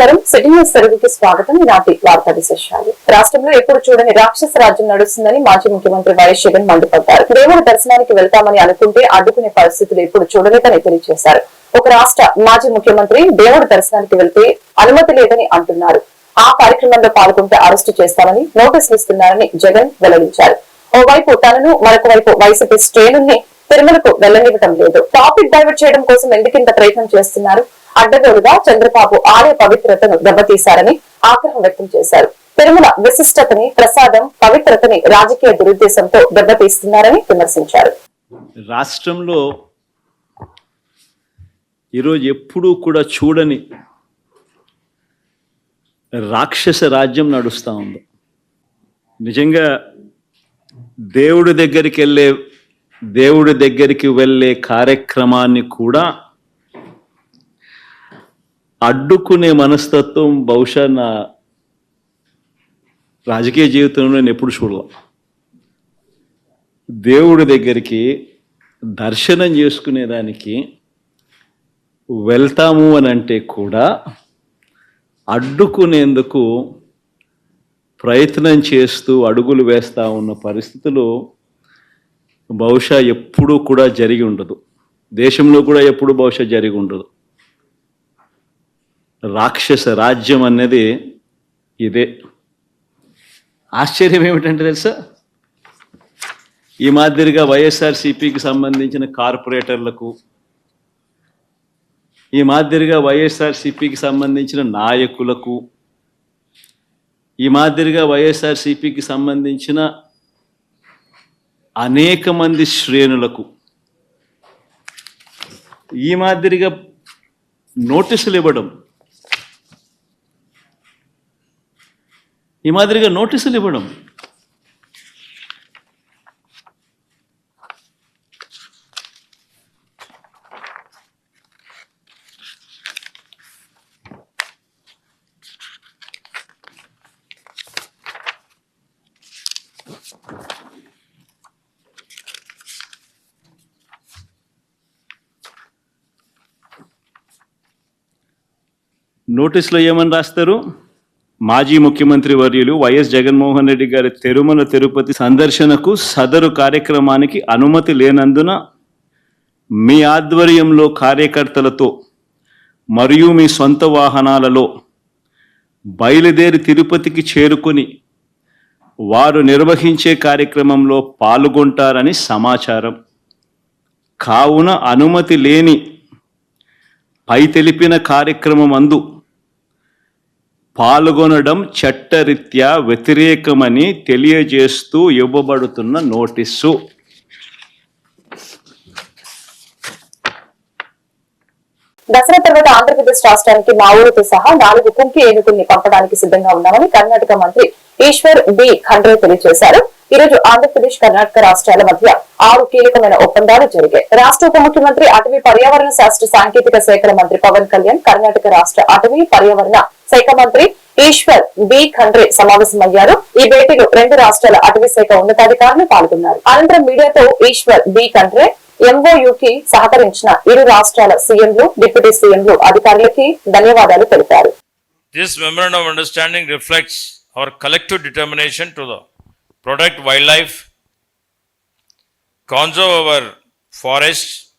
నమస్కారం. City news తెలుగుకి స్వాగతం. ఈనాటి వార్తా విశేషాలు. రాష్ట్రంలో ఎప్పుడు చూడని రాక్షస రాజ్యం నడుస్తుందని మాజీ ముఖ్యమంత్రి వైఎస్ జగన్ మండిపడ్డారు. దేవుడి దర్శనానికి వెళ్తామని అనుకుంటే అడ్డుకునే పరిస్థితులు ఎప్పుడు చూడలేదని తెలియజేశారు. ఒక రాష్ట్ర మాజీ ముఖ్యమంత్రి దేవుడి దర్శనానికి వెళ్తే అనుమతి లేదని అంటున్నారు. ఆ కార్యక్రమంలో పాల్గొంటే అరెస్టు చేస్తామని నోటీసులు ఇస్తున్నారని జగన్ వెల్లడించారు. ఓవైపు తనను మరొక వైపు వైసీపీ శ్రేణుల్ని తిరుమలకు వెళ్ళనివ్వటం లేదు. టాపిక్ డైవర్ట్ చేయడం కోసం ఎందుకింత ప్రయత్నం చేస్తున్నారు? అడ్డగోలుగా చంద్రబాబు ఆలయ పవిత్రతను దెబ్బతీశారని ఆగ్రహం వ్యక్తం చేశారు. తిరుమల విశిష్టతని ప్రసాదం పవిత్రతని రాజకీయ దురుద్దేశంతో దెబ్బతీస్తున్నారని విమర్శించారు. రాష్ట్రంలో ఈరోజు ఎప్పుడూ కూడా చూడని రాక్షస రాజ్యం నడుస్తూ ఉంది. నిజంగా దేవుడి దగ్గరికి వెళ్ళే దేవుడి దగ్గరికి వెళ్ళే కార్యక్రమాన్ని కూడా అడ్డుకునే మనస్తత్వం బహుశా నా రాజకీయ జీవితంలో నేను ఎప్పుడు చూడలే. దేవుడి దగ్గరికి దర్శనం చేసుకునేదానికి వెళ్తాము అని అంటే కూడా అడ్డుకునేందుకు ప్రయత్నం చేస్తూ అడుగులు వేస్తూ ఉన్న పరిస్థితులు బహుశా ఎప్పుడూ కూడా జరిగి ఉండదు. దేశంలో కూడా ఎప్పుడు బహుశా జరిగి ఉండదు. రాక్షస రాజ్యం అనేది ఇదే. ఆశ్చర్యం ఏమిటంటే తెలుసా? ఈ మాదిరిగా వైఎస్ఆర్సిపికి సంబంధించిన కార్పొరేటర్లకు ఈ మాదిరిగా వైఎస్ఆర్సిపికి సంబంధించిన నాయకులకు ఈ మాదిరిగా వైఎస్ఆర్సిపికి సంబంధించిన అనేక మంది శ్రేణులకు ఈ మాదిరిగా నోటీసులు ఇవ్వడం ఈ మాదిరిగా నోటీసులు ఇవ్వడం. నోటీసులో ఏమని రాస్తారు? మాజీ ముఖ్యమంత్రి వర్యులు వైఎస్ జగన్మోహన్ రెడ్డి గారి తిరుమల తిరుపతి సందర్శనకు సదరు కార్యక్రమానికి అనుమతి లేనందున మీ ఆధ్వర్యంలో కార్యకర్తలతో మరియు మీ సొంత వాహనాలలో బయలుదేరి తిరుపతికి చేరుకుని వారు నిర్వహించే కార్యక్రమంలో పాల్గొంటారని సమాచారం. కావున అనుమతి లేని పై తెలిపిన కార్యక్రమం అందు పాల్గొనడం చట్టరీత్యా వ్యతిరేకమని తెలియజేస్తూ ఇవ్వబడుతున్న నోటీసు. దసరా తర్వాత ఆంధ్రప్రదేశ్ రాష్ట్రానికి మా ఊరితో సహా నాలుగు కుంకి ఏనుగుల్ని పంపడానికి సిద్ధంగా ఉన్నామని కర్ణాటక మంత్రి ఈశ్వర్ బి ఖండ్రే తెలియజేశారు. ఈరోజు ఆంధ్రప్రదేశ్ కర్ణాటక రాష్ట్రాల మధ్య ఆరు కీలకమైన ఒప్పందాలు జరిగాయి. రాష్ట్ర ఉప ముఖ్యమంత్రి అటవీ పర్యావరణ శాస్త్ర సాంకేతిక శాఖల మంత్రి పవన్ కళ్యాణ్ కర్ణాటక రాష్ట్ర అటవీ పర్యావరణ శాఖ మంత్రి ఈశ్వర్ బి. ఖండ్రే సమావేశమయ్యారు. ఈ భేటీలో రెండు రాష్ట్రాల అటవీ శాఖ ఉన్నతాధికారులు పాల్గొన్నారు. అనంతరం మీడియాతో ఈశ్వర్ బి. ఖండ్రే ఎంఓయుకి సహకరించిన ఇరు రాష్ట్రాల సీఎంలు డిప్యూటీ సీఎంలు అధికారులకి ధన్యవాదాలు తెలిపారు. This memorandum of understanding reflects our collective determination to the protect wildlife, conserve our forests,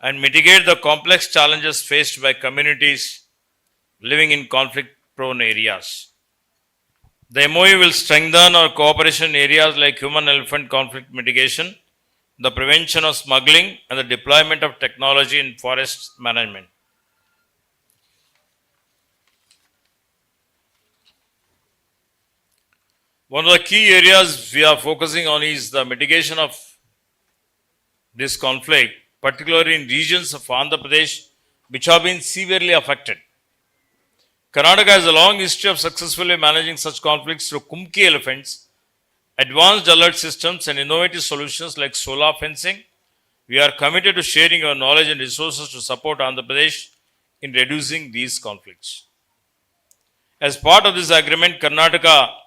and mitigate the complex challenges faced by communities living in conflict prone areas. The MOU will strengthen our cooperation in areas like human elephant conflict mitigation, the prevention of smuggling, and the deployment of technology in forest management. One of the key areas we are focusing on is the mitigation of this conflict, particularly in regions of Andhra Pradesh which have been severely affected. Karnataka has a long history of successfully managing such conflicts through Kumki elephants, advanced alert systems, and innovative solutions like solar fencing. We are committed to sharing our knowledge and resources to support Andhra Pradesh in reducing these conflicts. As part of this agreement, Karnataka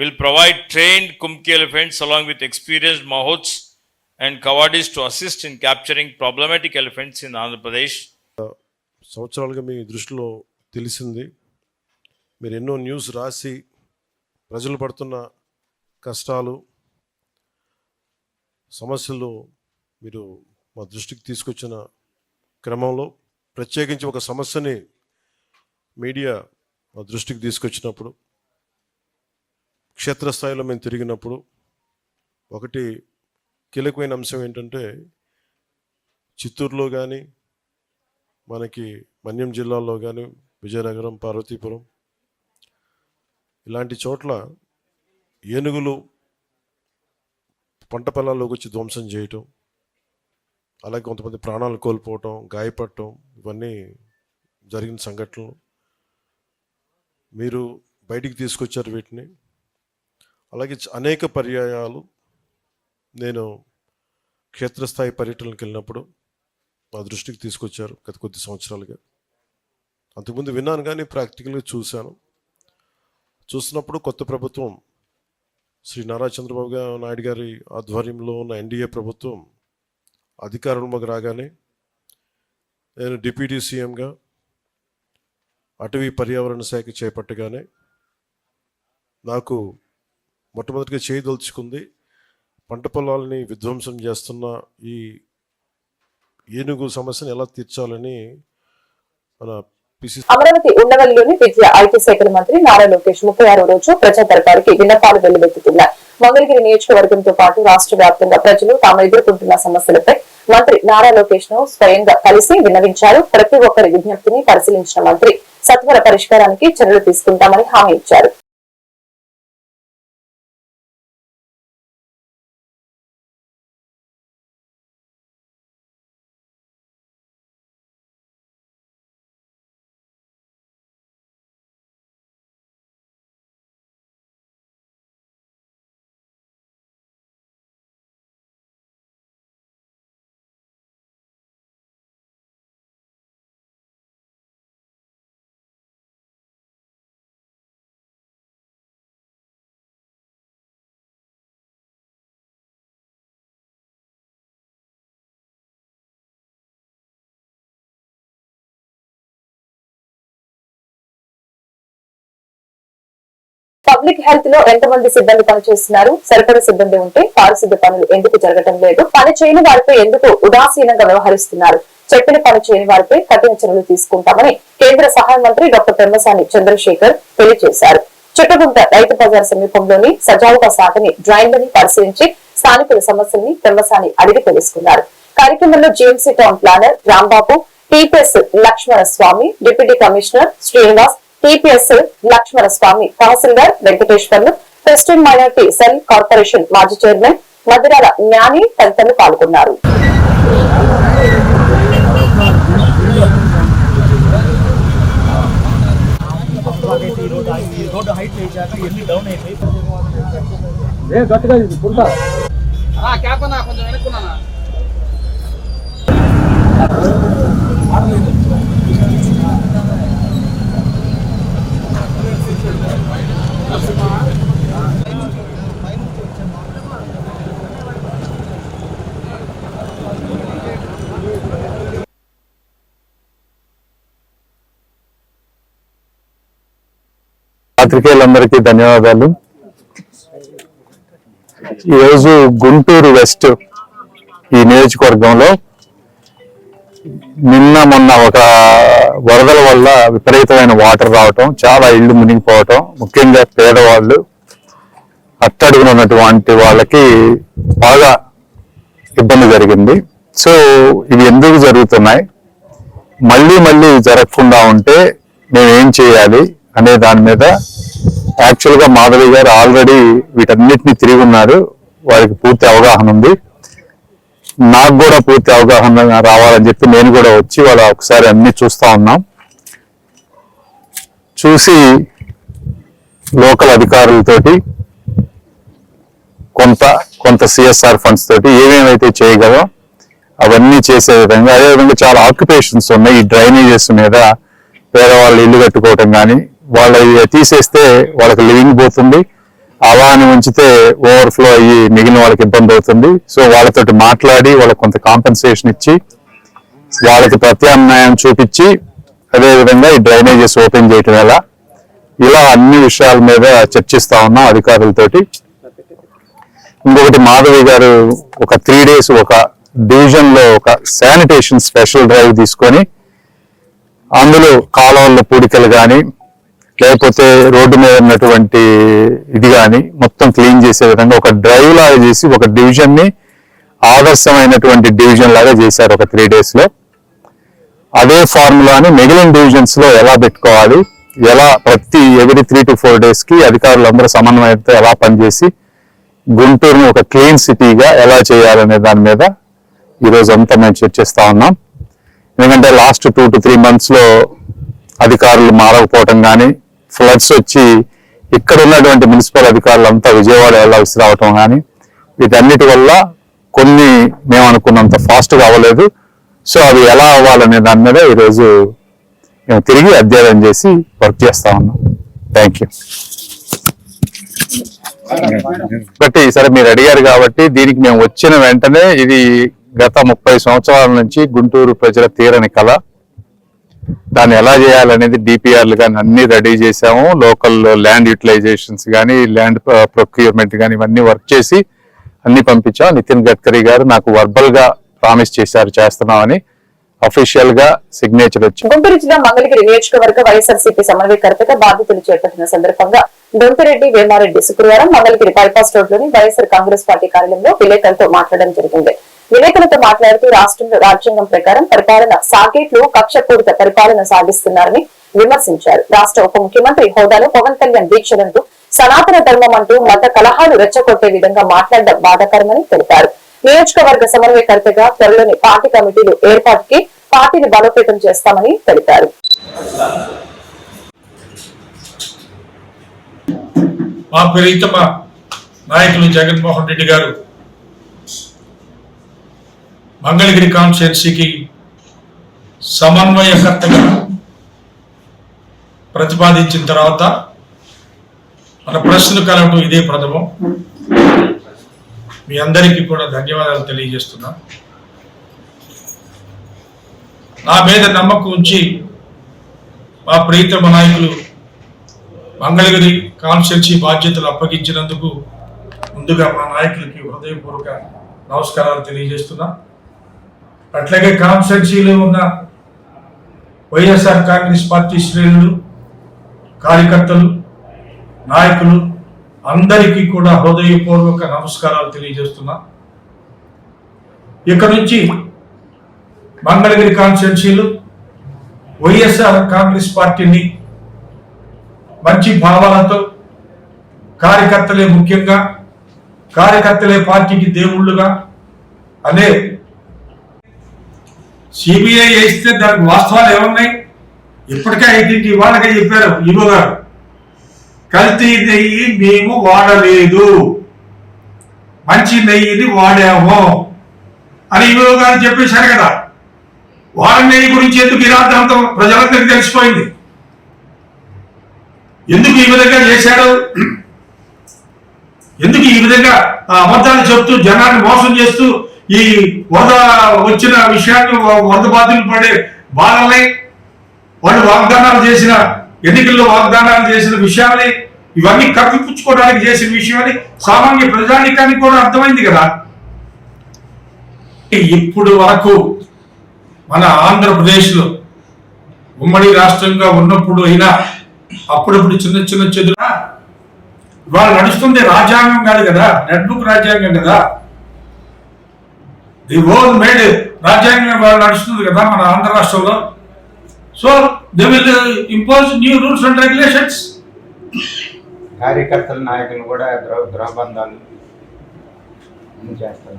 will provide trained Kumki elephants along with experienced Mahots and Kawadis to assist in capturing problematic elephants in Andhra Pradesh. సంవత్సరాలుగా మీ దృష్టిలో తెలిసింది మీరు ఎన్నో news రాసి ప్రజలు పడుతున్న కష్టాలు సమస్యలు మీరు మా దృష్టికి తీసుకొచ్చిన క్రమంలో ప్రత్యేకించి ఒక సమస్యని మీడియా మా దృష్టికి తీసుకొచ్చినప్పుడు క్షేత్రస్థాయిలో మేము తిరిగినప్పుడు ఒకటి కీలకమైన అంశం ఏంటంటే చిత్తూరులో కానీ మనకి మన్యం జిల్లాలో కానీ విజయనగరం పార్వతీపురం ఇలాంటి చోట్ల ఏనుగులు పంట పొలాల్లోకి వచ్చి ధ్వంసం చేయటం అలాగే కొంతమంది ప్రాణాలు కోల్పోవటం గాయపడటం ఇవన్నీ జరిగిన సంఘటనలు. మీరు బయటికి తీసుకొచ్చారు వీటిని. అలాగే అనేక పర్యాయాలు నేను క్షేత్రస్థాయి పర్యటనలకు వెళ్ళినప్పుడు నా దృష్టికి తీసుకొచ్చారు గత కొద్ది సంవత్సరాలుగా. అంతకుముందు విన్నాను కానీ ప్రాక్టికల్గా చూశాను. చూసినప్పుడు కొత్త ప్రభుత్వం శ్రీ నారా చంద్రబాబు నాయుడు గారి ఆధ్వర్యంలో ఉన్న ఎన్డీఏ ప్రభుత్వం అధికారంలోకి రాగానే నేను డిప్యూటీ సీఎంగా అటవీ పర్యావరణ శాఖ చేపట్టగానే నాకు మొట్టమొదటిగా చేయదలుచుకుంది పంట పొలాలని విధ్వంసం చేస్తున్న ఈ ఏనుగు సమస్యను ఎలా తీర్చాలని మన అమరావతి ఉండవల్లిలోని విద్య ఐటీ శాఖల మంత్రి నారా లోకేష్ ముప్పై ఆరో రోజు ప్రజా దర్బారుకి విన్నపాలు వెల్లువెత్తుతున్నారు. మంగళగిరి నియోజకవర్గంతో పాటు రాష్ట్ర వ్యాప్తంగా ప్రజలు తాము ఎదుర్కొంటున్న సమస్యలపై మంత్రి నారా లోకేష్ను స్వయంగా కలిసి విన్నవించారు. ప్రతి ఒక్కరి విజ్ఞప్తిని పరిశీలించిన మంత్రి సత్వర పరిష్కారానికి చర్యలు తీసుకుంటామని హామీ ఇచ్చారు. పబ్లిక్ హెల్త్లో ఎంతమంది సిబ్బంది పనిచేస్తున్నారు? సరిపడా సిబ్బంది ఉంటే పారిశుద్ధ్య పనులు ఎందుకు జరగటం లేదు? పని చేయని వారిపై ఎందుకు ఉదాసీనంగా వ్యవహరిస్తున్నారు? చెప్పిన పని చేయని వారిపై కఠిన చర్యలు తీసుకుంటామని కేంద్ర సహాయ మంత్రి డాక్టర్ పెమ్మసాని చంద్రశేఖర్ తెలియజేశారు. చుట్టుగుంట రైతు బజార్ సమీపంలోని సజావుగా సాగని డ్రాయింగ్ పరిశీలించి స్థానికుల సమస్యల్ని పెమ్మసాని అడిగి తెలుసుకున్నారు. కార్యక్రమంలో GMC town planner Rambabu TPS Lakshmana Swamy deputy commissioner Srinivas TPS Lakshmanaswamy తహసీల్దార్ Venkateswarlu western minority cell corporation మాజీ చైర్మన్ మధురాల జ్ఞాని తదితరులు పాల్గొన్నారు. రోడ్డు హైట్ కొంచెం పాత్రికేయులందరికీ ధన్యవాదాలు. ఈరోజు గుంటూరు వెస్ట్ ఈ నియోజకవర్గంలో నిన్న మొన్న ఒక వరదల వల్ల విపరీతమైన వాటర్ రావటం చాలా ఇళ్ళు మునిగిపోవటం ముఖ్యంగా పేదవాళ్ళు అట్టడుగున ఉన్నటువంటి వాళ్ళకి బాగా ఇబ్బంది జరిగింది. సో ఇవి ఎందుకు జరుగుతున్నాయి? మళ్ళీ మళ్ళీ జరగకుండా ఉంటే మేము ఏం చేయాలి అనే దాని మీద యాక్చువల్గా మాధవి గారు ఆల్రెడీ వీటన్నిటిని తిరిగి ఉన్నారు. వారికి పూర్తి అవగాహన ఉంది. నాకు కూడా పూర్తి అవగాహన రావాలని చెప్పి నేను కూడా వచ్చి వాళ్ళ ఒకసారి అన్ని చూస్తా ఉన్నాం. చూసి లోకల్ అధికారులతోటి కొంత కొంత సిఎస్ఆర్ ఫండ్స్ తోటి ఏమేమైతే చేయగలో అవన్నీ చేసే విధంగా అదేవిధంగా చాలా ఆక్యుపేషన్స్ ఉన్నాయి ఈ డ్రైనేజెస్ మీద పేదవాళ్ళు ఇల్లు కట్టుకోవటం కానీ వాళ్ళ తీసేస్తే వాళ్ళకి లివింగ్ పోతుంది. అలా అని ఉంచితే ఓవర్ఫ్లో అయ్యి మిగిలిన వాళ్ళకి ఇబ్బంది అవుతుంది. సో వాళ్ళతోటి మాట్లాడి వాళ్ళకి కొంత కాంపెన్సేషన్ ఇచ్చి వాళ్ళకి ప్రత్యామ్నాయం చూపించి అదేవిధంగా ఈ డ్రైనేజెస్ ఓపెన్ చేయటం ఎలా? ఇలా అన్ని విషయాల మీద చర్చిస్తా ఉన్నాం అధికారులతోటి. ఇంకొకటి మాధవి గారు ఒక త్రీ డేస్ ఒక డివిజన్లో ఒక శానిటేషన్ స్పెషల్ డ్రైవ్ తీసుకొని అందులో కాలువల్లో పూడికలు కానీ లేకపోతే రోడ్డు మీద ఉన్నటువంటి ఇది కానీ మొత్తం క్లీన్ చేసే విధంగా ఒక డ్రైవ్ లాగా చేసి ఒక డివిజన్ని ఆదర్శమైనటువంటి డివిజన్ లాగా చేశారు ఒక త్రీ డేస్లో. అదే ఫార్ములాని మిగిలిన డివిజన్స్లో ఎలా పెట్టుకోవాలి ఎలా ప్రతి ఎవ్రీ త్రీ టు ఫోర్ డేస్కి అధికారులందరూ సమన్వయంతో ఎలా పనిచేసి గుంటూరుని ఒక క్లీన్ సిటీగా ఎలా చేయాలనే దాని మీద ఈరోజు అంతా మేము చర్చిస్తా ఉన్నాం. ఎందుకంటే లాస్ట్ టూ టు త్రీ మంత్స్లో అధికారులు మారకపోవటం కానీ ఫ్లడ్స్ వచ్చి ఇక్కడ ఉన్నటువంటి మున్సిపల్ అధికారులు అంతా విజయవాడ వెళ్ళాల్సి రావటం కానీ వీటన్నిటి వల్ల కొన్ని మేము అనుకున్నంత ఫాస్ట్గా అవ్వలేదు. సో అవి ఎలా అవ్వాలనే దాని మీద ఈరోజు మేము తిరిగి అధ్యయనం చేసి వర్క్ చేస్తా ఉన్నాం. థ్యాంక్ యూ ఒకటి సరే మీరు అడిగారు కాబట్టి దీనికి మేము వచ్చిన వెంటనే ఇది గత ముప్పై సంవత్సరాల నుంచి గుంటూరు ప్రజల తీరని కళ. దాన్ని ఎలా చేయాలనేది డిపిఆర్లు కానీ అన్ని రెడీ చేసాము లోకల్ ల్యాండ్ యూటిలైజేషన్స్ కానీ ల్యాండ్ ప్రొక్యూర్మెంట్ కానీ ఇవన్నీ వర్క్ చేసి అన్ని పంపించాం. నితిన్ గడ్కరీ గారు నాకు వర్బల్గా ప్రామిస్ చేశారు చేస్తున్నామని. అఫీషియల్గా సిగ్నేచర్ వచ్చి గుంటూరు జిల్లా మంగళగిరి నియోజకవర్గ వైఎస్ఆర్సీపీ సమన్వయకర్తగా బాధ్యతలు చేపట్టిన సందర్భంగా దొంపిరెడ్డి వేమారెడ్డి శుక్రవారం మంగళగిరి బైపాస్ రోడ్లోని వైఎస్ఆర్ కాంగ్రెస్ పార్టీ కార్యాలయంలో విలేకరులతో మాట్లాడడం జరిగింది. విలేకరులతో మాట్లాడుతూ రాష్ట్రంలో రాజ్యాంగం ప్రకారం పరిపాలన సాకేట్లు కక్షపూరిత పరిపాలన సాగిస్తున్నారని విమర్శించారు. రాష్ట్ర ఉప ముఖ్యమంత్రి హోదాలో పవన్ కళ్యాణ్ దీక్షలంటూ సనాతన ధర్మం అంటూ మత కలహాలు రెచ్చగొట్టే విధంగా మాట్లాడడం బాధాకరమని తెలిపారు. నియోజకవర్గ సమన్వయకర్తగా త్వరలోని పార్టీ కమిటీలు ఏర్పాటుకి పార్టీని బలోపేతం చేస్తామని తెలిపారు. మా ప్రీతమ నాయకులు జగన్మోహన్ రెడ్డి గారు మంగళగిరి కాన్స్టిట్యున్సీకి సమన్వయకర్తగా ప్రతిపాదించిన తర్వాత మన ప్రశ్నలు కలవడం ఇదే ప్రథమం. మీ అందరికీ కూడా ధన్యవాదాలు తెలియజేస్తున్నా. నా మీద నమ్మకం ఉంచి మా ప్రీతమ నాయకులు మంగళగిరి కాన్స్టిట్యున్సీ బాధ్యతలు అప్పగించినందుకు ముందుగా మా నాయకులకి హృదయపూర్వక నమస్కారాలు తెలియజేస్తున్నా. అట్లాగే కాన్స్టెన్సీలో ఉన్న వైఎస్ఆర్ కాంగ్రెస్ పార్టీ శ్రేణులు కార్యకర్తలు నాయకులు అందరికీ కూడా హృదయపూర్వక నమస్కారాలు తెలియజేస్తున్నా. ఇక నుంచి మంగళగిరి కాన్స్టిట్యున్సీలు వైఎస్ఆర్ కాంగ్రెస్ పార్టీని మంచి భావాలతో కార్యకర్తలే ముఖ్యంగా కార్యకర్తలే పార్టీకి దేవుళ్ళుగా అనే సిబిఐ వేస్తే దానికి వాస్తవాలు ఏమున్నాయి? ఇప్పటికే ఐదింటి వాళ్ళకే చెప్పారు ఈవో గారు. కల్తీ నెయ్యి మేము వాడలేదు. మంచి నెయ్యిని వాడాము అని ఈవో గారు చెప్పేశారు కదా. వాడ నెయ్యి గురించి ఎందుకు ఇరాద్దంతం ప్రజలందరికీ తెలిసిపోయింది? ఎందుకు ఈ విధంగా చేశాడు? ఎందుకు ఈ విధంగా అబద్ధాలు చెప్తూ జనాన్ని మోసం చేస్తూ ఈ వరద వచ్చిన విషయాన్ని వరద బాధితులు పడే బాధల్ని వాళ్ళు వాగ్దానాలు చేసిన ఎన్నికల్లో వాగ్దానాలు చేసిన విషయాల్ని ఇవన్నీ కప్పిపుచ్చుకోవడానికి చేసిన విషయాన్ని సామాన్య ప్రజానికానికి కూడా అర్థమైంది కదా. ఇప్పుడు వరకు మన ఆంధ్రప్రదేశ్లో ఉమ్మడి రాష్ట్రంగా ఉన్నప్పుడు అయినా అప్పుడప్పుడు చిన్న చిన్న చెదురా వాళ్ళు నడుస్తుంది రాజ్యాంగం కాదు కదా నెట్బుక్ రాజ్యాంగం కదా. ది ఓన్ మేడ్ రాజ్యాంగం ఇవాళ నడుస్తుంది కదా మన ఆంధ్ర రాష్ట్రంలో. So they will impose new rules and regulations కార్యకర్తల నాయకులు కూడా అన్ని చేస్తారు.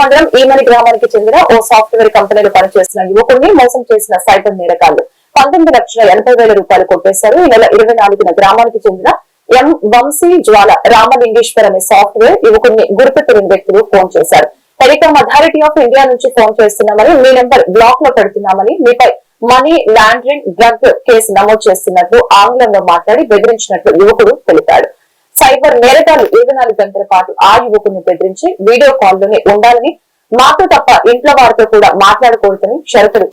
మండలం ఈమని గ్రామానికి చెందిన ఓ సాఫ్ట్వేర్ కంపెనీలో పనిచేస్తున్న యువకుడిని మోసం చేసిన సైబర్ నేరగాళ్ళు పంతొమ్మిది లక్షల ఎనభై వేల రూపాయలు కొట్టేశారు. ఈ నెల ఇరవై నాలుగున గ్రామానికి చెందిన ఎం వంశీ జ్వాల రామలింగేశ్వర్ అనే సాఫ్ట్వేర్ యువకుడిని గుర్తుపెరిగిన వ్యక్తులు ఫోన్ చేశారు. టెలికాం అథారిటీ ఆఫ్ ఇండియా నుంచి ఫోన్ చేస్తున్నామని మీ నెంబర్ బ్లాక్లో పెడుతున్నామని మీపై మనీ లాండరింగ్ డ్రగ్ కేసు నమోదు చేస్తున్నట్లు ఆంగ్లంలో మాట్లాడి బెదిరించినట్లు యువకుడు తెలిపాడు. సైబర్ నేరగాలు ఇరవై నాలుగు గంటల పాటు ఆ యువకుని బెదిరించి వీడియో కాల్లోనే ఉండాలని మాతో తప్ప ఇంట్లో వారితో కూడా మాట్లాడకూడదని షరతులు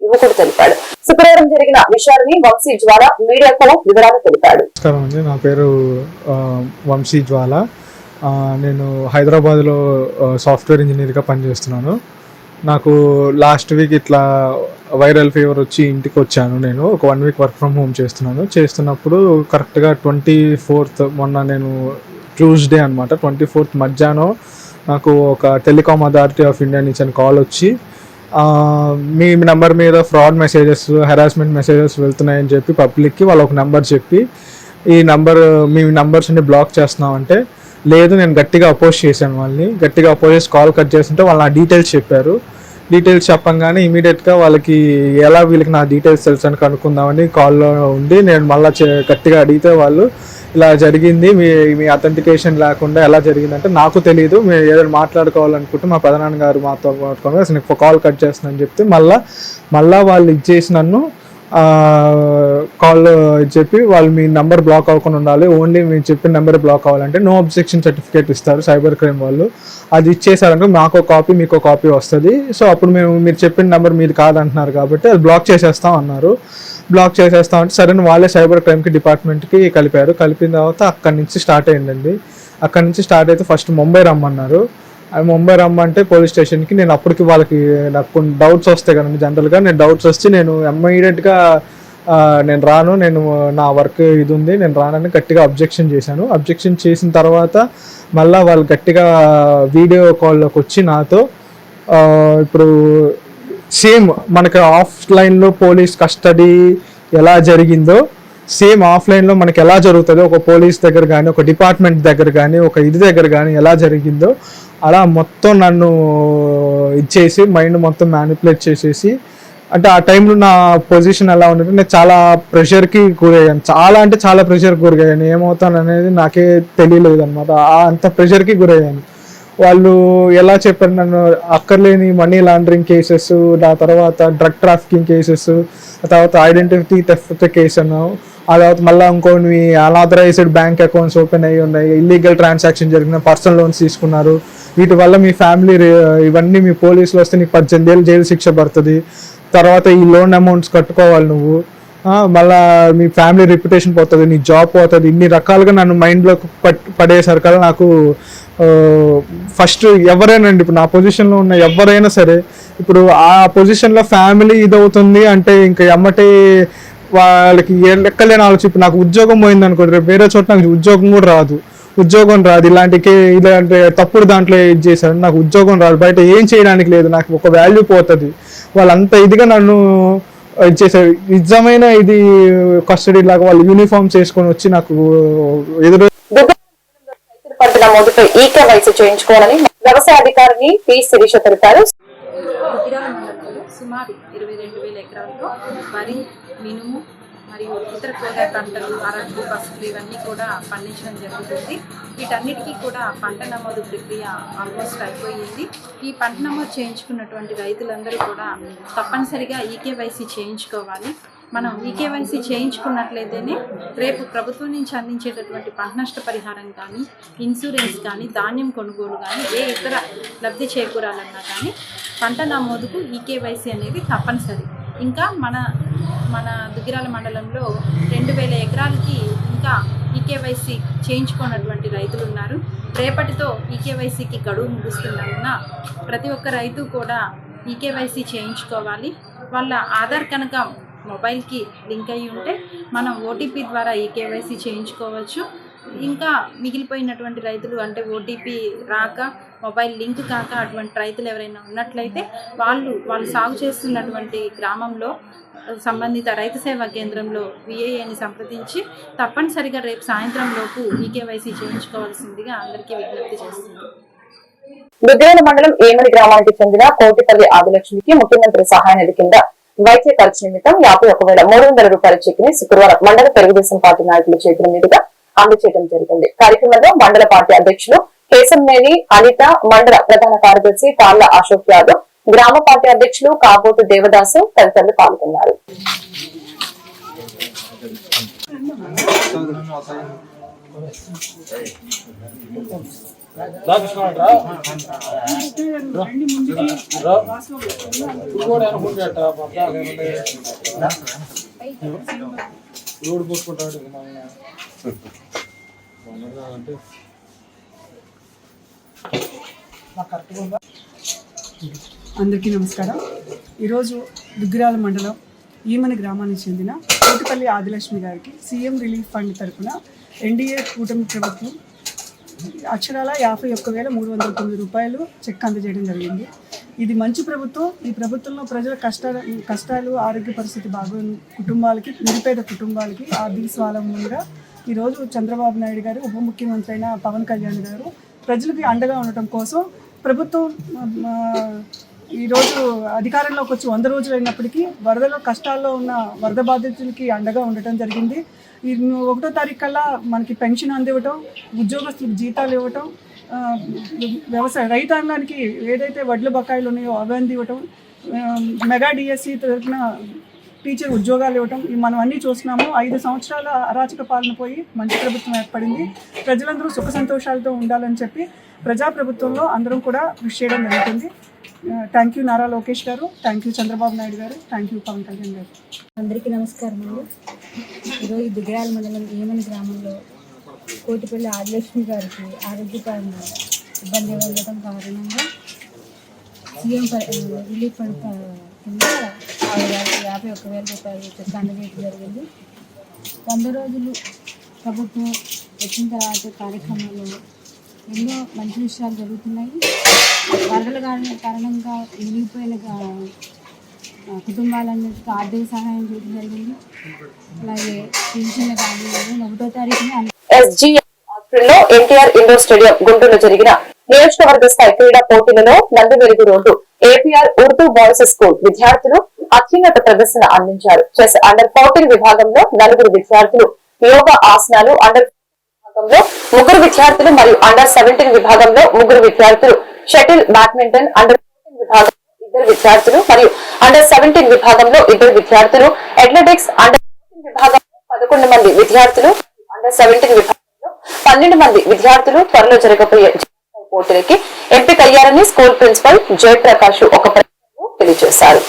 యువకుడు తెలిపాడు. శుక్రవారం జరిగిన విషయాలని వంశీ ద్వారా మీడియాకు వివరాలు తెలిపాడు. నా పేరు వంశీ జ్వాల. నేను హైదరాబాద్లో సాఫ్ట్వేర్ ఇంజనీర్గా పనిచేస్తున్నాను. నాకు లాస్ట్ వీక్ ఇట్లా వైరల్ ఫీవర్ వచ్చి ఇంటికి వచ్చాను నేను. ఒక one week work from home చేస్తున్నాను. చేస్తున్నప్పుడు కరెక్ట్గా ట్వంటీ ఫోర్త్ మొన్న నేను ట్యూస్డే అనమాట ట్వంటీ ఫోర్త్ మధ్యాహ్నం నాకు ఒక టెలికామ్ అథారిటీ ఆఫ్ ఇండియా నుంచి అని కాల్ వచ్చి మీ నెంబర్ మీద ఫ్రాడ్ మెసేజెస్ హెరాస్మెంట్ మెసేజెస్ వెళ్తున్నాయని చెప్పి పబ్లిక్కి వాళ్ళు ఒక నెంబర్ చెప్పి ఈ నెంబర్ మీ నెంబర్స్ని బ్లాక్ చేస్తున్నామంటే లేదు నేను గట్టిగా అపోజ్ చేశాను వాళ్ళని. గట్టిగా అపోజ్ చేసి కాల్ కట్ చేస్తుంటే వాళ్ళు నా డీటెయిల్స్ చెప్పారు. డీటెయిల్స్ చెప్పంగానే ఇమీడియట్గా వాళ్ళకి ఎలా వీళ్ళకి నా డీటెయిల్స్ తెలుసు అని కనుక్కుందామని కాల్లో ఉండి నేను మళ్ళీ గట్టిగా అడిగితే వాళ్ళు ఇలా జరిగింది మీ మీ అథెంటికేషన్ లేకుండా ఎలా జరిగిందంటే నాకు తెలియదు మీరు ఏదైనా మాట్లాడుకోవాలనుకుంటే మా పెదనాన్న గారు మాతో మాట్లాడుకోవాలి అసలు కాల్ కట్ చేస్తున్నాను చెప్తే మళ్ళీ మళ్ళీ వాళ్ళు ఇచ్చేసి నన్ను కాల్ చెప్పి వాళ్ళు మీ నెంబర్ బ్లాక్ అవ్వకుండా ఉండాలి. ఓన్లీ మీరు చెప్పిన నెంబర్ బ్లాక్ అవ్వాలంటే నో అబ్జెక్షన్ సర్టిఫికేట్ ఇస్తారు సైబర్ క్రైమ్ వాళ్ళు. అది ఇచ్చేసారంటే మాకు కాపీ మీకు కాపీ వస్తుంది. సో అప్పుడు మేము మీరు చెప్పిన నెంబర్ మీది కాదంటున్నారు కాబట్టి అది బ్లాక్ చేసేస్తాం అన్నారు. బ్లాక్ చేసేస్తాం అంటే సరైన వాళ్ళే సైబర్ క్రైమ్కి డిపార్ట్మెంట్కి కలిపారు. కలిపిన తర్వాత అక్కడి నుంచి స్టార్ట్ అయ్యిందండి. అక్కడి నుంచి స్టార్ట్ అయితే ఫస్ట్ ముంబై రమ్మన్నారు. అవి ముంబై రమ్మంటే పోలీస్ స్టేషన్కి నేను అప్పటికి వాళ్ళకి నాకు కొన్ని డౌట్స్ వస్తాయి కదండి జనరల్గా నేను డౌట్స్ వచ్చి నేను ఇమ్మీడియట్గా నేను రాను నేను నా వర్క్ ఇది ఉంది నేను రానని గట్టిగా అబ్జెక్షన్ చేశాను. అబ్జెక్షన్ చేసిన తర్వాత మళ్ళీ వాళ్ళు గట్టిగా వీడియో కాల్లోకి వచ్చి నాతో ఇప్పుడు సేమ్ మనకి ఆఫ్లైన్లో పోలీస్ కస్టడీ ఎలా జరిగిందో సేమ్ ఆఫ్లైన్లో మనకి ఎలా జరుగుతుందో ఒక పోలీస్ దగ్గర కానీ ఒక డిపార్ట్మెంట్ దగ్గర కానీ ఒక ఇది దగ్గర కానీ ఎలా జరిగిందో అలా మొత్తం నన్ను ఇచ్చేసి మైండ్ మొత్తం మ్యానిపులేట్ చేసేసి అంటే ఆ టైంలో నా పొజిషన్ ఎలా ఉందంటే నేను చాలా ప్రెషర్కి గురయ్యాను. చాలా అంటే చాలా ప్రెషర్కి గురయ్యాను. ఏమవుతాను అనేది నాకే తెలియలేదు అనమాట అంత ప్రెషర్కి గురయ్యాను. వాళ్ళు ఎలా చెప్పారు నన్ను అక్కర్లేని మనీ లాండరింగ్ కేసెస్ ఆ తర్వాత డ్రగ్ ట్రాఫికింగ్ కేసెస్ ఆ తర్వాత ఐడెంటిటీ థెఫ్ట్ కేసు అన్నావు. ఆ తర్వాత మళ్ళీ ఇంకొన్ని అనాథరైజ్డ్ బ్యాంక్ అకౌంట్స్ ఓపెన్ అయ్యి ఉన్నాయి. ఇల్లీగల్ ట్రాన్సాక్షన్ జరిగిన పర్సనల్ లోన్స్ తీసుకున్నారు. వీటి వల్ల మీ ఫ్యామిలీ ఇవన్నీ మీ పోలీసులు వస్తే నీకు పద్దెనిమిది ఏళ్ళు జైలు శిక్ష పడుతుంది. తర్వాత ఈ లోన్ అమౌంట్స్ కట్టుకోవాలి నువ్వు. మళ్ళా మీ ఫ్యామిలీ రిప్యుటేషన్ పోతుంది నీ జాబ్ పోతుంది. ఇన్ని రకాలుగా నన్ను మైండ్లో పడేసరి కదా నాకు ఫస్ట్ ఎవరైనా అండి ఇప్పుడు నా పొజిషన్లో ఉన్న ఎవరైనా సరే ఇప్పుడు ఆ పొజిషన్లో ఫ్యామిలీ ఇదవుతుంది అంటే ఇంకా ఎమ్మటే వాళ్ళకి ఏ లెక్కలేని ఆలోచన. ఇప్పుడు నాకు ఉద్యోగం పోయింది అనుకోండి రేపు వేరే చోట నాకు ఉద్యోగం కూడా రాదు. ఉద్యోగం రాదు. ఇలాంటి ఇలాంటి తప్పుడు దాంట్లో ఇది చేశారు. నాకు ఉద్యోగం రాదు. బయట ఏం చేయడానికి లేదు. నాకు ఒక వాల్యూ పోతుంది. వాళ్ళంత ఇదిగా నన్ను ఇది చేశారు. నిజమైన ఇది కస్టడీ లాగా వాళ్ళు యూనిఫామ్స్ చేసుకొని వచ్చి నాకు ఎదురు రైతులు పంట నమోదుపై చేయించుకోవాలని వ్యవసాయ అధికారిని పి శిరీష తెలిపారు సుమారు ఇరవై రెండు వేల ఎకరాలతో వరి మినుము మరియు ఇతర కూరగాయ పంటలు అరకు పసుపు ఇవన్నీ కూడా పండించడం జరుగుతుంది. వీటన్నిటికీ కూడా పంట నమోదు ప్రక్రియ ఆల్మోస్ట్ అయిపోయింది. ఈ పంట నమోదు చేయించుకున్నటువంటి రైతులందరూ కూడా తప్పనిసరిగా ఈకేవైసీ చేయించుకోవాలి. మనం ఈకేవైసీ చేయించుకున్నట్లయితేనే రేపు ప్రభుత్వం నుంచి అందించేటటువంటి పంట నష్ట పరిహారం కానీ ఇన్సూరెన్స్ కానీ ధాన్యం కొనుగోలు కానీ ఏ ఇతర లబ్ధి చేకూరాలన్నా కానీ పంట నమోదుకు ఈకేవైసీ అనేది తప్పనిసరి. ఇంకా మన మన దుగ్గిరాల మండలంలో రెండు వేల ఎకరాలకి ఇంకా ఈకేవైసీ చేయించుకున్నటువంటి రైతులు ఉన్నారు. రేపటితో ఈకేవైసీకి గడువు ముగుస్తున్నందున ప్రతి ఒక్క రైతు కూడా ఈకేవైసీ చేయించుకోవాలి. వాళ్ళ ఆధార్ కనుక మొబైల్కి లింక్ అయ్యి ఉంటే మనం ఓటీపీ ద్వారా ఈ కేవైసీ చేయించుకోవచ్చు. ఇంకా మిగిలిపోయినటువంటి రైతులు అంటే ఓటీపీ రాక మొబైల్ లింక్ కాక అటువంటి రైతులు ఎవరైనా ఉన్నట్లయితే వాళ్ళు వాళ్ళు సాగు చేస్తున్నటువంటి గ్రామంలో సంబంధిత రైతు సేవా కేంద్రంలో విఏఏని సంప్రదించి తప్పనిసరిగా రేపు సాయంత్రం లోపు ఈకేవైసీ చేయించుకోవాల్సిందిగా అందరికీ విజ్ఞప్తి చేస్తుంది దుగ్గరాల మండలం ఏమని గ్రామానికి చెందిన కోటిపల్లి ఆదిలక్ష్మికి ముఖ్యమంత్రి సహాయ నిధి కింద వైద్య ఖర్చు నిమిత్తం యాభై ఒక వేల మూడు వందల రూపాయల చెక్కుని శుక్రవారం మండల తెలుగుదేశం పార్టీ నాయకుల చేతుల మీదుగా అందజేయడం జరిగింది. కార్యక్రమంలో మండల పార్టీ అధ్యక్షులు కేశంనేని అనిత మండల ప్రధాన కార్యదర్శి తాళ్ళ అశోక్ యాదవ్ గ్రామ పార్టీ అధ్యక్షులు కాబోతు దేవదాసు తదితరులు పాల్గొన్నారు. అందరికీ నమస్కారం. ఈరోజు దుగ్గిరాల మండలం ఈమని గ్రామానికి చెందిన కోటిపల్లి ఆదిలక్ష్మి గారికి సీఎం రిలీఫ్ ఫండ్ తరఫున ఎన్డీఏ కూటమి ప్రభుత్వం అక్షరాల యాభై ఒక్క వేల మూడు వందల తొమ్మిది రూపాయలు చెక్ అందజేయడం జరిగింది. ఇది మంచి ప్రభుత్వం. ఈ ప్రభుత్వంలో ప్రజల కష్టాలు కష్టాలు ఆరోగ్య పరిస్థితి బాగోని కుటుంబాలకి నిరుపేద కుటుంబాలకి ఆర్థిక స్వావలంబనగా ఈరోజు చంద్రబాబు నాయుడు గారు ఉప ముఖ్యమంత్రి అయిన పవన్ కళ్యాణ్ గారు ప్రజలకి అండగా ఉండటం కోసం ప్రభుత్వం ఈరోజు అధికారంలోకి వచ్చి వంద రోజులు అయినప్పటికీ వరదలో కష్టాల్లో ఉన్న వరద బాధితులకి అండగా ఉండటం జరిగింది. ఈ ఒకటో తారీఖు కల్లా మనకి పెన్షన్ అందివ్వటం ఉద్యోగస్తులకు జీతాలు ఇవ్వటం వ్యవసాయ రైతాంగానికి ఏదైతే వడ్ల బకాయిలు ఉన్నాయో అవి అందివ్వటం మెగా డిఎస్సి తరఫున టీచర్ ఉద్యోగాలు ఇవ్వటం మనం అన్నీ చూస్తున్నాము. ఐదు సంవత్సరాల అరాచక పాలన పోయి మంచి ప్రభుత్వం ఏర్పడింది. ప్రజలందరూ సుఖ సంతోషాలతో ఉండాలని చెప్పి ప్రజాప్రభుత్వంలో అందరం కూడా కృషి చేయడం జరుగుతుంది. థ్యాంక్ యూ నారా లోకేష్ గారు థ్యాంక్ యూ చంద్రబాబు నాయుడు గారు థ్యాంక్ యూ పవన్ కళ్యాణ్ గారు. అందరికీ నమస్కారం అండి. ఈరోజు దిగరాల మండలం ఏమని గ్రామంలో కోటిపల్లి ఆదిలక్ష్మి గారికి ఆరోగ్యపరంగా ఇబ్బంది ఉండటం కారణంగా సీఎం రిలీఫ్ ఫండ్ కింద ఆరు గారికి యాభై ఒక్క వేల రూపాయలు చెక్ అందజేయడం జరిగింది. వంద రోజులు ప్రభుత్వం వచ్చిన తర్వాత కార్యక్రమంలో ఎన్నో మంచి విషయాలు జరుగుతున్నాయి. వరదల కారణ కారణంగా మిగిలిపోయిన గా- కుటుంబాలన్నిటికీ ఆర్థిక సహాయం చేయడం జరిగింది. అలాగే పెన్షన్ల కానీ ఒకటో తారీఖున లో ఎన్టీఆర్ ఇండోర్ స్టేడియం గుంటూరులో జరిగిన నియోజకవర్గ స్థాయి క్రీడా పోటీలలో Nandivelugu road APR Urdu boys school విద్యార్థులు అత్యున్నత ప్రదర్శన అందించారు. చెస్ అండర్ ఫోర్టీన్ విభాగంలో నలుగురు విద్యార్థులు యోగా ఆసనాలు అండర్ విభాగంలో ముగ్గురు విద్యార్థులు మరియు అండర్ సెవెంటీన్ విభాగంలో ముగ్గురు విద్యార్థులు షటిల్ బ్యాడ్మింటన్ అండర్ ఫోర్టీన్ విభాగంలో ఇద్దరు విద్యార్థులు మరియు అండర్ సెవెంటీన్ విభాగంలో ఇద్దరు విద్యార్థులు అథ్లెటిక్స్ అండర్ ఫోర్టీన్ విభాగంలో పదకొండు మంది విద్యార్థులు అండర్ సెవెంటీన్ విభాగంలో పన్నెండు మంది విద్యార్థులు త్వరలో జరగబోయే పోటీలకి ఎంపికయ్యారని స్కూల్ ప్రిన్సిపల్ జయప్రకాష్ ఒక ప్రకటనలో తెలియజేశారు.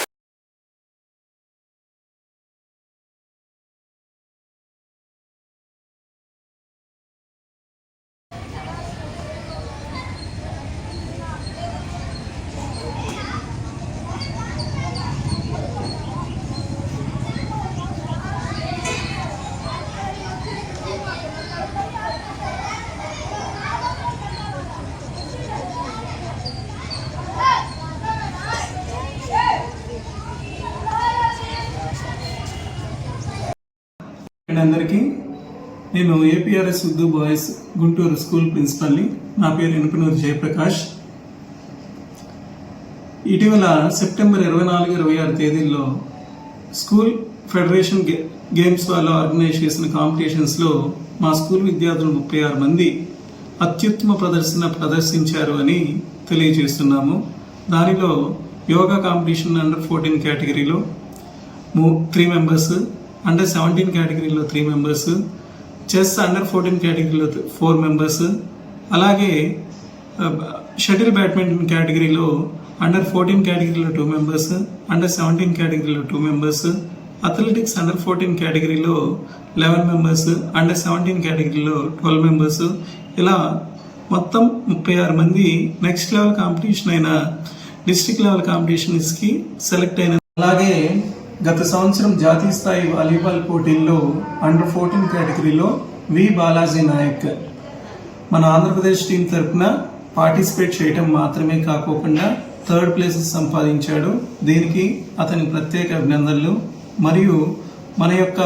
నేను APRS Urdu boys Guntur school ప్రిన్సిపల్ని నా. పేరు ఎనుపనూరు జయప్రకాష్. ఇటీవల సెప్టెంబర్ ఇరవై నాలుగు ఇరవై ఆరు తేదీల్లో స్కూల్ ఫెడరేషన్ గే- గేమ్స్ వాళ్ళు ఆర్గనైజ్ చేసిన కాంపిటీషన్స్లో మా స్కూల్ విద్యార్థులు ముప్పై ఆరు మంది అత్యుత్తమ ప్రదర్శన ప్రదర్శించారు అని తెలియజేస్తున్నాము. దానిలో యోగా కాంపిటీషన్ అండర్ ఫోర్టీన్ కేటగిరీలో త్రీ మెంబర్స్ అండర్ సెవెంటీన్ కేటగిరీలో three members chess under fourteen కేటగిరీలో ఫోర్ మెంబర్స్ అలాగే షటిల్ బ్యాడ్మింటన్ కేటగిరీలో అండర్ ఫోర్టీన్ కేటగిరీలో టూ మెంబర్స్ అండర్ సెవెంటీన్ కేటగిరీలో two members athletics under fourteen కేటగిరీలో లెవెన్ మెంబర్స్ అండర్ సెవెంటీన్ కేటగిరీలో twelve members ఇలా మొత్తం ముప్పై ఆరు మంది నెక్స్ట్ లెవెల్ కాంపిటీషన్ అయిన డిస్ట్రిక్ట్ లెవెల్ కాంపిటీషన్స్కి సెలెక్ట్ అయిన అలాగే గత సంవత్సరం జాతీయ స్థాయి వాలీబాల్ పోటీల్లో అండర్ ఫోర్టీన్ కేటగిరీలో వి బాలాజీ నాయక్. మన ఆంధ్రప్రదేశ్ టీం తరఫున పార్టిసిపేట్ చేయటం మాత్రమే కాకోకుండా థర్డ్ ప్లేసెస్ సంపాదించాడు. దీనికి అతని ప్రత్యేక అభినందనలు. మరియు మన యొక్క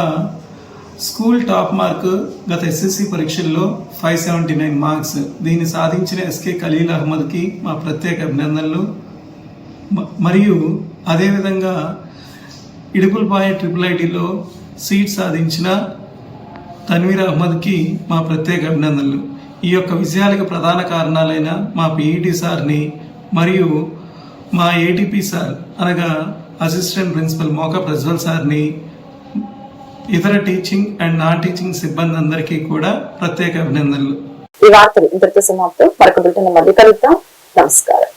స్కూల్ టాప్ మార్క్ గత ఎస్ఎస్సి పరీక్షల్లో ఫైవ్ సెవెంటీ నైన్ మార్క్స్ దీన్ని సాధించిన ఎస్కే ఖలీల్ అహ్మద్కి మా ప్రత్యేక అభినందనలు. మరియు అదేవిధంగా ఇడుపులపాయ ట్రిపుల్ ఐటీలో సీట్ సాధించిన తన్వీర్ అహ్మద్కి మా ప్రత్యేక అభినందనలు. ఈ యొక్క విజయాలకు ప్రధాన కారణాలైన మా పీఈటీ సార్ని మరియు మా ఏటీపీ సార్ అనగా అసిస్టెంట్ ప్రిన్సిపల్ మోక ప్రజ్వల్ సార్ని ఇతర టీచింగ్ అండ్ నాన్ టీచింగ్ సిబ్బంది అందరికీ కూడా ప్రత్యేక అభినందనలు. ఈ వార్తలు ఇంతటితో సమాప్తం. మరొక బిల్టన్ మళ్ళీ కలుద్దాం. నమస్కారం.